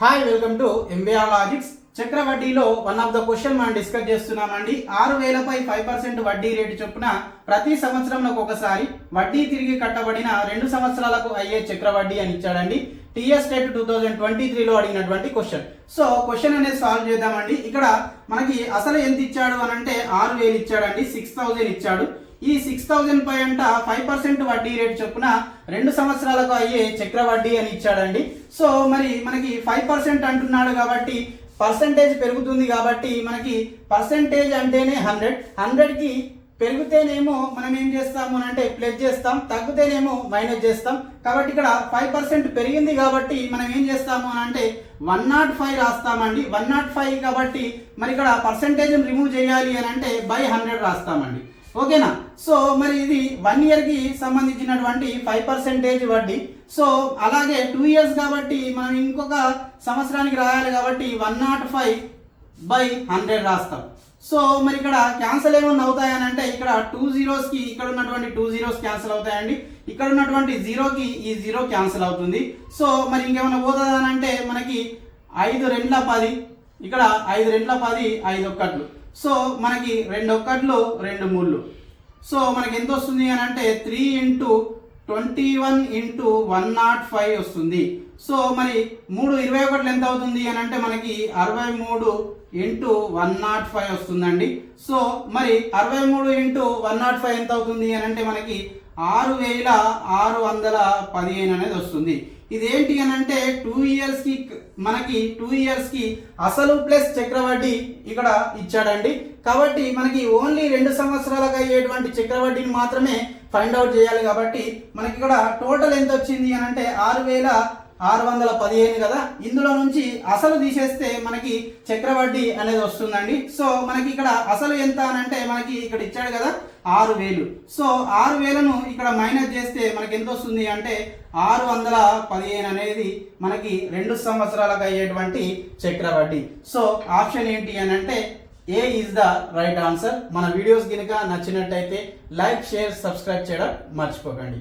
Hi welcome to MBR logics చక్రవడ్డీలో one of the question మనం discuss చేస్తున్నామండి. ఆరు వేలపై ఫైవ్ పర్సెంట్ వడ్డీ రేటు చొప్పున ప్రతి సంవత్సరంలో ఒకసారి వడ్డీ తిరిగి కట్టబడిన రెండు సంవత్సరాలకు అయ్యే చక్రవడ్డీ అని ఇచ్చాడండి. TS TET two thousand twenty త్రీలో అడిగినటువంటి క్వశ్చన్ సో క్వశ్చన్ అనేది సాల్వ్ చేద్దామండి. ఇక్కడ మనకి అసలు ఎంత ఇచ్చాడు అని అంటే ఆరు వేలు ఇచ్చాడండి. సిక్స్ థౌజండ్ ఇచ్చాడు. ఈ సిక్స్ థౌజండ్ పై అంట ఫైవ్ పర్సెంట్ వడ్డీ రేట్ చొప్పున రెండు సంవత్సరాలకు అయ్యే చక్ర వడ్డీ అని ఇచ్చాడండి. సో మరి మనకి ఫైవ్ పర్సెంట్ అంటున్నాడు కాబట్టి పర్సంటేజ్ పెరుగుతుంది కాబట్టి మనకి పర్సంటేజ్ అంటేనే హండ్రెడ్ హండ్రెడ్కి పెరిగితేనేమో మనం ఏం చేస్తాము అని అంటే ప్లస్ చేస్తాం తగ్గితేనేమో మైనస్ చేస్తాం. కాబట్టి ఇక్కడ ఫైవ్ పర్సెంట్ పెరిగింది కాబట్టి మనం ఏం చేస్తాము అని అంటే వన్ నాట్ ఫైవ్ రాస్తామండి. వన్ నాట్ ఫైవ్ కాబట్టి మరి ఇక్కడ పర్సంటేజ్ రిమూవ్ చేయాలి అని అంటే బై హండ్రెడ్ రాస్తామండి. ఓకేనా? సో మరి ఇది వన్ ఇయర్కి సంబంధించినటువంటి ఫైవ్ పర్సెంటేజ్ వడ్డీ. సో అలాగే టూ ఇయర్స్ కాబట్టి మనం ఇంకొక సంవత్సరానికి రాయాలి కాబట్టి one nought five by hundred రాస్తాం. సో మరి ఇక్కడ క్యాన్సల్ ఏమన్నా అవుతాయని అంటే ఇక్కడ టూ జీరోస్కి ఇక్కడ ఉన్నటువంటి టూ జీరోస్ క్యాన్సిల్ అవుతాయండి. ఇక్కడ ఉన్నటువంటి జీరోకి ఈ జీరో క్యాన్సిల్ అవుతుంది. సో మరి ఇంకేమైనా పోతుందా అని అంటే మనకి ఐదు రెండ్ల పది. ఇక్కడ ఐదు రెండ్ల పది ఐదు ఒక్కట్లు. సో మనకి రెండు ఒక్కట్లు రెండు మూళ్ళు. సో మనకి ఎంత వస్తుంది అని అంటే three into twenty one into one nought five వస్తుంది. సో మరి మూడు ఇరవై ఒకట్లు ఎంత అవుతుంది అని అంటే మనకి అరవై మూడు ఇంటూ వన్ నాట్ ఫైవ్ వస్తుందండి. సో మరి అరవై మూడు ఇంటూ వన్ నాట్ ఫైవ్ ఎంత అవుతుంది అని అంటే మనకి ఆరు వేల ఆరు వందల పదిహేను అనేది వస్తుంది. ఇదేంటి అని అంటే టూ ఇయర్స్కి మనకి టూ ఇయర్స్కి అసలు ప్లస్ చక్రవడ్డీ ఇక్కడ ఇచ్చాడండి. కాబట్టి మనకి ఓన్లీ రెండు సంవత్సరాలకు అయ్యేటువంటి చక్రవడ్డీని మాత్రమే ఫైండ్ అవుట్ చేయాలి కాబట్టి మనకి ఇక్కడ టోటల్ ఎంత వచ్చింది అని అంటే ఆరు వేల ఆరు వందల పదిహేను కదా? ఇందులో నుంచి అసలు తీసేస్తే మనకి చక్రవడ్డీ అనేది వస్తుందండి. సో మనకి ఇక్కడ అసలు ఎంత అని అంటే మనకి ఇక్కడ ఇచ్చాడు కదా ఆరు వేలు. సో ఆరు వేలను ఇక్కడ మైనస్ చేస్తే మనకి ఎంత వస్తుంది అంటే ఆరు వందల పదిహేను అనేది మనకి రెండు సంవత్సరాలకు అయ్యేటువంటి చక్రవడ్డీ. సో ఆప్షన్ ఏంటి అని అంటే A is the right answer మన వీడియోస్ కనుక నచ్చినట్టయితే లైక్ షేర్ సబ్స్క్రైబ్ చేయడం మర్చిపోకండి.